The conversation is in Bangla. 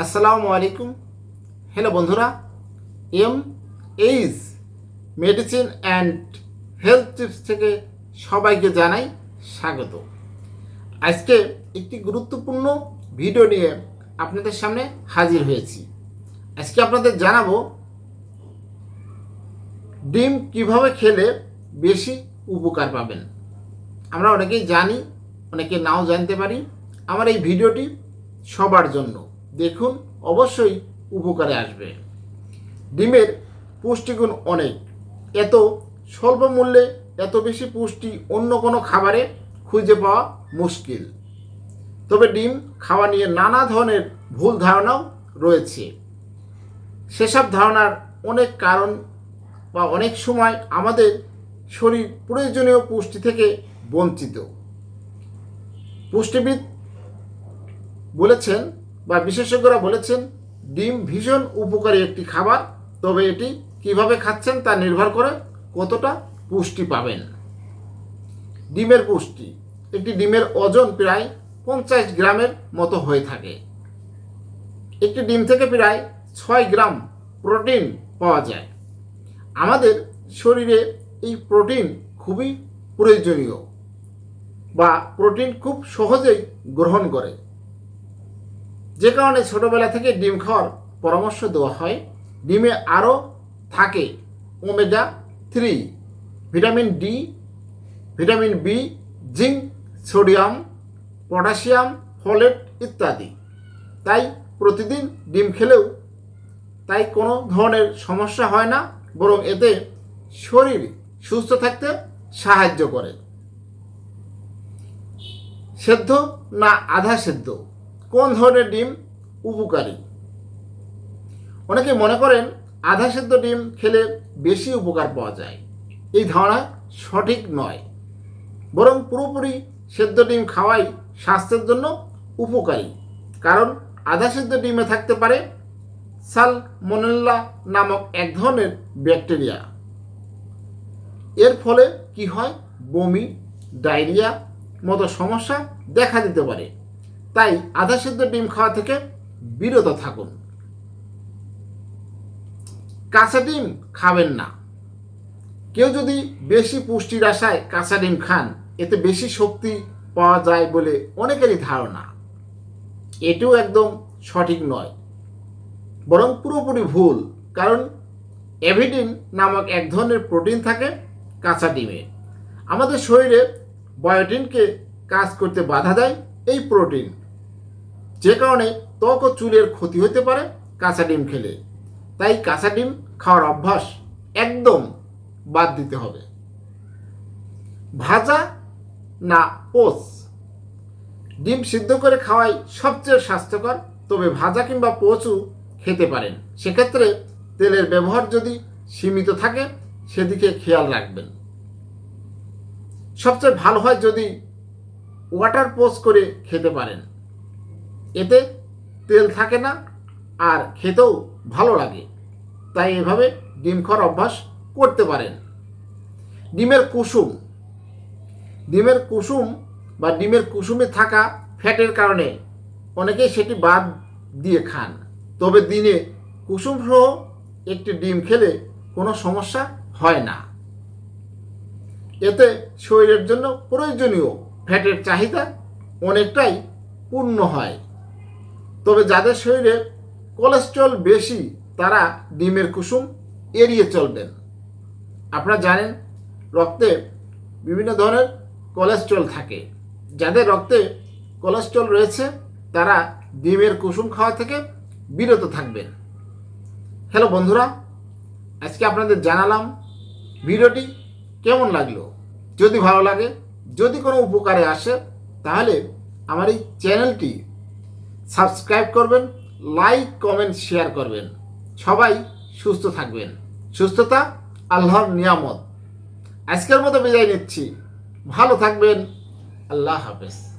আসসালামু আলাইকুম। হ্যালো বন্ধুরা M H medicine and health tips থেকে সবাইকে জানাই স্বাগত। আজকে একটি গুরুত্বপূর্ণ ভিডিও নিয়ে আপনাদের সামনে হাজির হয়েছি। আজকে আপনাদের জানাব, ডিম কীভাবে খেলে বেশি উপকার পাবেন। আমরা অনেকেই জানি, অনেকে নাও জানতে পারি, আমার এই ভিডিওটি সবার জন্য। দেখুন, অবশ্যই উপকারে আসবে। ডিমের পুষ্টিগুণ অনেক। এত স্বল্প মূল্যে এত বেশি পুষ্টি অন্য কোনো খাবারে খুঁজে পাওয়া মুশকিল। তবে ডিম খাওয়া নিয়ে নানা ধরনের ভুল ধারণাও রয়েছে। সেসব ধারণার অনেক কারণ বা অনেক সময় আমাদের শরীর প্রয়োজনীয় পুষ্টি থেকে বঞ্চিত। পুষ্টিবিদ বলেছেন বা বিশেষজ্ঞরা বলেছেন, ডিম ভীষণ উপকারী একটি খাবার, তবে এটি কীভাবে খাচ্ছেন তা নির্ভর করে কতটা পুষ্টি পাবেন। ডিমের পুষ্টি, একটি ডিমের ওজন প্রায় পঞ্চাশ গ্রামের মতো হয়ে থাকে। একটি ডিম থেকে প্রায় ছয় গ্রাম প্রোটিন পাওয়া যায়। আমাদের শরীরে এই প্রোটিন খুবই প্রয়োজনীয় বা প্রোটিন খুব সহজেই গ্রহণ করে। যে কারণে ছোটবেলা থেকে ডিম খাওয়ার পরামর্শ দেওয়া হয়। ডিমে আরও থাকে omega three, vitamin D, vitamin B, zinc, sodium, potassium, folate ইত্যাদি। তাই প্রতিদিন ডিম খেলেও তাই কোনো ধরনের সমস্যা হয় না, বরং এতে শরীর সুস্থ থাকতে সাহায্য করে। সেদ্ধ না আধা সেদ্ধ? ধরনের ডিম উপকারী? অনেকে মনে করেন আধা সেদ্ধ ডিম খেলে বেশি উপকার পাওয়া যায়। এই ধারণা সঠিক নয়। বরং পুরোপুরি সেদ্ধ ডিম খাওয়াই স্বাস্থ্যের জন্য উপকারী। কারণ আধা সেদ্ধ ডিমে থাকতে পারে সালমোনেল্লা নামক এক ধরনের ব্যাকটেরিয়া। এর ফলে কি হয়? বমি, ডায়রিয়া মতো সমস্যা দেখা দিতে পারে। তাই আধা সেদ্ধ ডিম খাওয়া থেকে বিরত থাকুন। কাঁচা ডিম খাবেন না। কেউ যদি বেশি পুষ্টির আশায় কাঁচা ডিম খান, এতে বেশি শক্তি পাওয়া যায় বলে অনেকেরই ধারণা। এটিও একদম সঠিক নয়। বরং পুরোপুরি ভুল, কারণ এভিডিন নামক এক ধরনের প্রোটিন থাকে কাঁচা ডিমে। আমাদের শরীরে বায়োটিনকে কাজ করতে বাধা দেয় এই প্রোটিন। যে কারণে ত্বক ও চুলের ক্ষতি হতে পারে কাঁচা ডিম খেলে। তাই কাঁচা ডিম খাওয়ার অভ্যাস একদম বাদ দিতে হবে। ভাজা না পোস ডিম সিদ্ধ করে খাওয়াই সবচেয়ে স্বাস্থ্যকর, তবে ভাজা কিংবা পোচু খেতে পারেন। সেক্ষেত্রে তেলের ব্যবহার যদি সীমিত থাকে, সেদিকে খেয়াল রাখবেন। সবচেয়ে ভালো হয় যদি ওয়াটার পোস্ট করে খেতে পারেন। এতে তেল থাকে না আর খেতেও ভালো লাগে। তাই এভাবে ডিম খাওয়ার অভ্যাস করতে পারেন। ডিমের কুসুম। ডিমের কুসুম বা ডিমের কুসুমে থাকা ফ্যাটের কারণে অনেকেই সেটি বাদ দিয়ে খান। তবে দিনে কুসুম সহ একটি ডিম খেলে কোনো সমস্যা হয় না। এতে শরীরের জন্য প্রয়োজনীয় ফ্যাটের চাহিদা অনেকটাই পূর্ণ হয়। তবে যাদের শরীরে কোলেস্ট্রল বেশি, তারা ডিমের কুসুম এড়িয়ে চলবেন। আপনারা জানেন, রক্তে বিভিন্ন ধরনের কোলেস্ট্রল থাকে। যাদের রক্তে কোলেস্ট্রল রয়েছে, তারা ডিমের কুসুম খাওয়া থেকে বিরত থাকবেন। হ্যালো বন্ধুরা, আজকে আপনাদের জানালাম ভিডিওটি কেমন লাগল? যদি ভালো লাগে, যদি কোনো উপকারে আসে, তাহলে আমার এই চ্যানেলটি সাবস্ক্রাইব করবেন, লাইক, কমেন্ট, শেয়ার করবেন। সবাই সুস্থ থাকবেন। সুস্থতা আল্লাহর নিয়ামত। আজকের মতো বিদায় নিচ্ছি। ভালো থাকবেন। আল্লাহ হাফেজ।